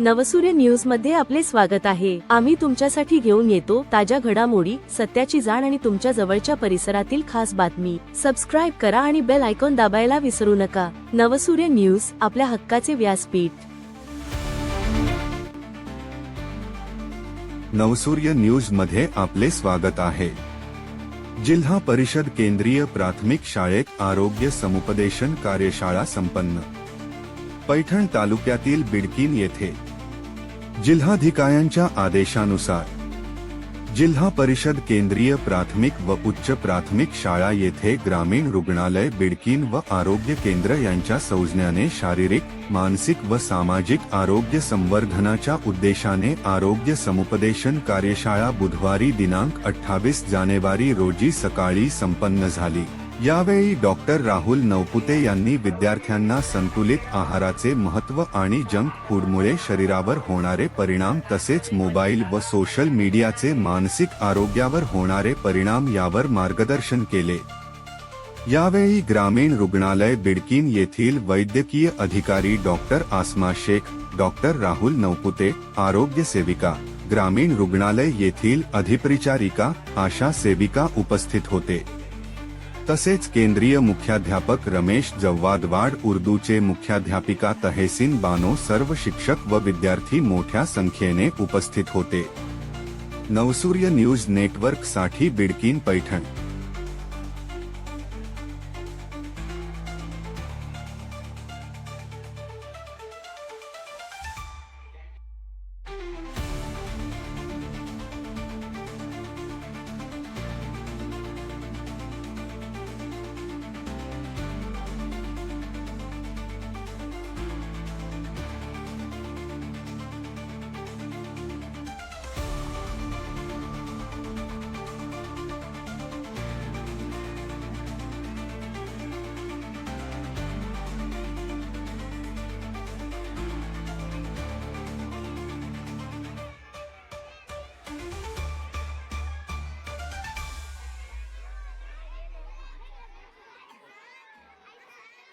नवसूर्य न्यूजमध्ये आपले स्वागत आहे. आम्ही तुमच्यासाठी घेऊन येतो ताज्या घडामोडी सत्याची जाण आणि तुमच्या जवळच्या परिसरातील खास बातमी. सबस्क्राईब करा आणि बेल आयकॉन दाबायला विसरू नका. नवसूर्य न्यूज आपल्या हक्काचे व्यासपीठ. नवसूर्य न्यूजमध्ये आपले स्वागत आहे. जिल्हा परिषद केंद्रीय प्राथमिक शाळेत आरोग्य समुपदेशन कार्यशाळा संपन्न. पैठण तालुक्यातील बिडकीन येथे. जिल्हाधिकाऱ्यांच्या आदेशानुसार जिल्हा परिषद केंद्रीय प्राथमिक व उच्च प्राथमिक शाळा येथे ग्रामीण रुग्णालय बिडकीन व आरोग्य केंद्र यांच्या सौजन्याने शारीरिक मानसिक व सामाजिक आरोग्य संवर्धनाच्या उद्देशाने आरोग्य समुपदेशन कार्यशाळा बुधवारी दिनांक अठ्ठावीस जानेवारी रोजी सकाळी संपन्न झाली. यावेळी डॉक्टर राहुल नवपुते यांनी विद्यार्थ्यांना संतुलित आहाराचे महत्त्व आणि जंक फूडमुळे शरीरावर होणारे परिणाम तसेच मोबाईल व सोशल मीडियाचे मानसिक आरोग्यावर होणारे परिणाम यावर मार्गदर्शन केले. यावेळी ग्रामीण रुग्णालय बिडकीन येथील वैद्यकीय अधिकारी डॉक्टर आसमा शेख डॉक्टर राहुल नवपुते आरोग्य सेविका ग्रामीण रुग्णालय येथील अधिपरिचारिका आशा सेविका उपस्थित होते. तसेच केंद्रीय मुख्याध्यापक रमेश जव्वादवाड उर्दूचे मुख्याध्यापिका तहेसिन बानो सर्व शिक्षक व विद्यार्थी मोठ्या संख्येने उपस्थित होते. नवसूर्य न्यूज नेटवर्कसाठी बिडकीन पैठण.